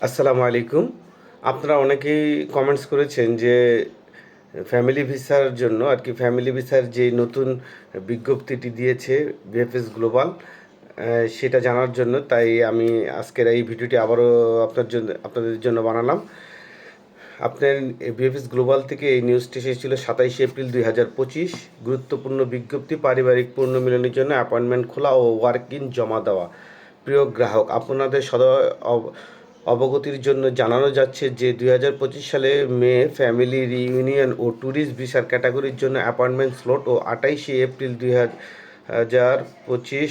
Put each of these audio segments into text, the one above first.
আসসালামু আলাইকুম। আপনারা অনেকেই কমেন্টস করেছেন যে ফ্যামিলি ভিসার জন্য আর কি ফ্যামিলি ভিসার যে নতুন বিজ্ঞপ্তিটি দিয়েছে বিএফএস গ্লোবাল সেটা জানার জন্য তাই আমি আজকের এই ভিডিওটি আবারও আপনার জন্য, আপনাদের জন্য বানালাম। আপনার বিএফএস গ্লোবাল থেকে এই নিউজটি এসেছিল সাতাইশে এপ্রিল দুই হাজার পঁচিশ। গুরুত্বপূর্ণ বিজ্ঞপ্তি, পারিবারিক পূর্ণ মিলনের জন্য অ্যাপয়েন্টমেন্ট খোলা ও ওয়ার্ক ইন জমা দেওয়া। প্রিয় গ্রাহক, আপনাদের সদা অব- অবগতির জন্য জানানো যাচ্ছে যে দুই হাজার পঁচিশ সালে মে ফ্যামিলি রিইউনিয়ন ও ট্যুরিস্ট ভিসার ক্যাটাগরির জন্য অ্যাপয়েন্টমেন্ট স্লট ও আটাইশে এপ্রিল দুই হাজার পঁচিশ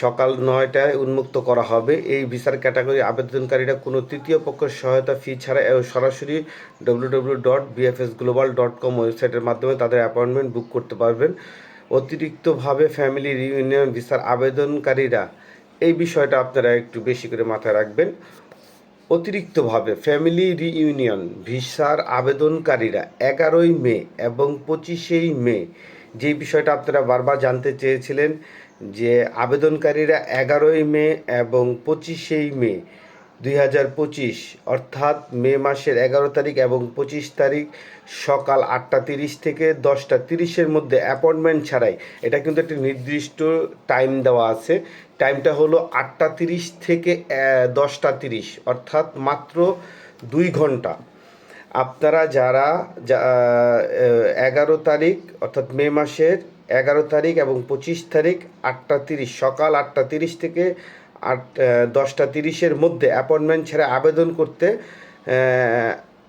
সকাল নয়টায় উন্মুক্ত করা হবে। এই ভিসার ক্যাটাগরি আবেদনকারীরা কোনো তৃতীয় পক্ষের সহায়তা ফি ছাড়া সরাসরি W W dot BFS global dot com ওয়েবসাইটের মাধ্যমে তাদের অ্যাপয়েন্টমেন্ট বুক করতে পারবেন। অতিরিক্তভাবে ফ্যামিলি রিউনিয়ন ভিসার আবেদনকারীরা এই বিষয়টা আপনারা একটু বেশি করে মাথায় রাখবেন। অতিরিক্তভাবে ফ্যামিলি রিইউনিয়ন ভিসার আবেদনকারীরা এগারোই মে এবং পঁচিশেই মে যেই বিষয়টা আপনারা বারবার জানতে চেয়েছিলেন যে আবেদনকারীরা এগারোই মে এবং পঁচিশেই মে দুই হাজার পঁচিশ, অর্থাৎ মে মাসের এগারো তারিখ এবং পঁচিশ তারিখ সকাল আটটা তিরিশ থেকে দশটা তিরিশের মধ্যে অ্যাপয়েন্টমেন্ট ছাড়াই। এটা কিন্তু একটি নির্দিষ্ট টাইম দেওয়া আছে। টাইমটা হলো আটটা তিরিশ থেকে দশটা তিরিশ, অর্থাৎ মাত্র দুই ঘণ্টা। আপনারা যারা এগারো তারিখ, অর্থাৎ মে মাসের এগারো তারিখ এবং পঁচিশ তারিখ, আটটা তিরিশ, সকাল আটটা তিরিশ থেকে আট দশটা তিরিশের মধ্যে অ্যাপয়েন্টমেন্ট ছেড়ে আবেদন করতে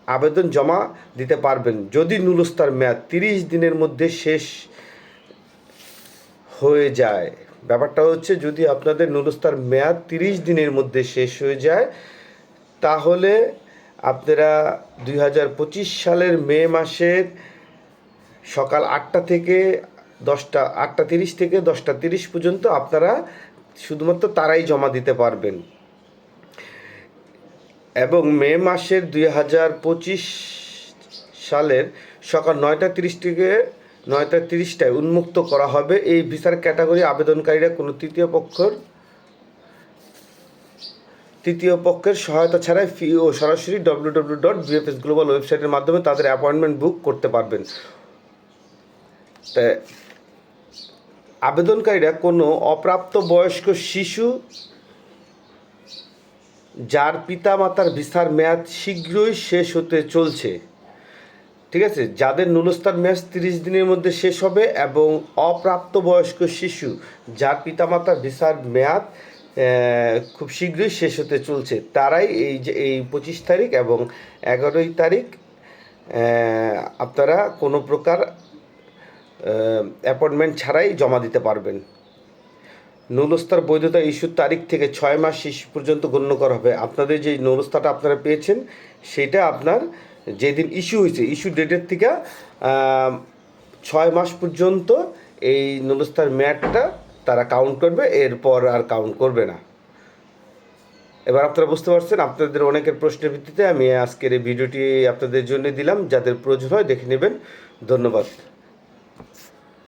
আবেদন জমা দিতে পারবেন। যদি নুলস্তার মেয়াদ তিরিশ দিনের মধ্যে শেষ হয়ে যায়। ব্যাপারটা হচ্ছে যদি আপনাদের নুলস্তার মেয়াদ তিরিশ দিনের মধ্যে শেষ হয়ে যায়, তাহলে আপনারা দুই হাজার পঁচিশ সালের মে মাসের সকাল আটটা থেকে দশটা, আটটা তিরিশ থেকে দশটা তিরিশ পর্যন্ত আপনারা শুধুমাত্র তারাই জমা দিতে পারবেন। এবং মে মাসের দুই হাজার পঁচিশ সালের সকাল নয়টা তিরিশ থেকে নয়টা তিরিশটায় উন্মুক্ত করা হবে। এই ভিসার ক্যাটাগরি আবেদনকারীরা কোনো তৃতীয় পক্ষর, তৃতীয় পক্ষের সহায়তা ছাড়াই ফি ও সরাসরি W W dot BFS global ওয়েবসাইটের মাধ্যমে তাদের অ্যাপয়েন্টমেন্ট বুক করতে পারবেন। আবেদনকারীরা কোনো অপ্রাপ্ত বয়স্ক শিশু যার পিতামাতার ভিসার মেয়াদ শীঘ্রই শেষ হতে চলছে। ঠিক আছে? যাদের নুলস্তার মেয়াদ তিরিশ দিনের মধ্যে শেষ হবে এবং অপ্রাপ্তবয়স্ক শিশু যার পিতামাতার ভিসার মেয়াদ খুব শীঘ্রই শেষ হতে চলছে, তারাই এই যে, এই পঁচিশ তারিখ এবং এগারোই তারিখ আপনারা কোনো প্রকার অ্যাপয়েন্টমেন্ট ছাড়াই জমা দিতে পারবেন। নৌলস্তার বৈধতা ইস্যুর তারিখ থেকে ছয় মাস শেষ পর্যন্ত গণ্য করা হবে। আপনাদের যে নৌলস্তাটা আপনারা পেয়েছেন, সেটা আপনার যেদিন ইস্যু হয়েছে, ইস্যু ডেটের থেকে ছয় মাস পর্যন্ত এই নুরস্তার ম্যাটটা তারা কাউন্ট করবে, এরপর আর কাউন্ট করবে না। এবার আপনারা বুঝতে পারছেন, আপনাদের অনেকের প্রশ্নের ভিত্তিতে আমি আজকের এই ভিডিওটি আপনাদের জন্য দিলাম। যাদের প্রয়োজন হয় দেখে নেবেন। ধন্যবাদ।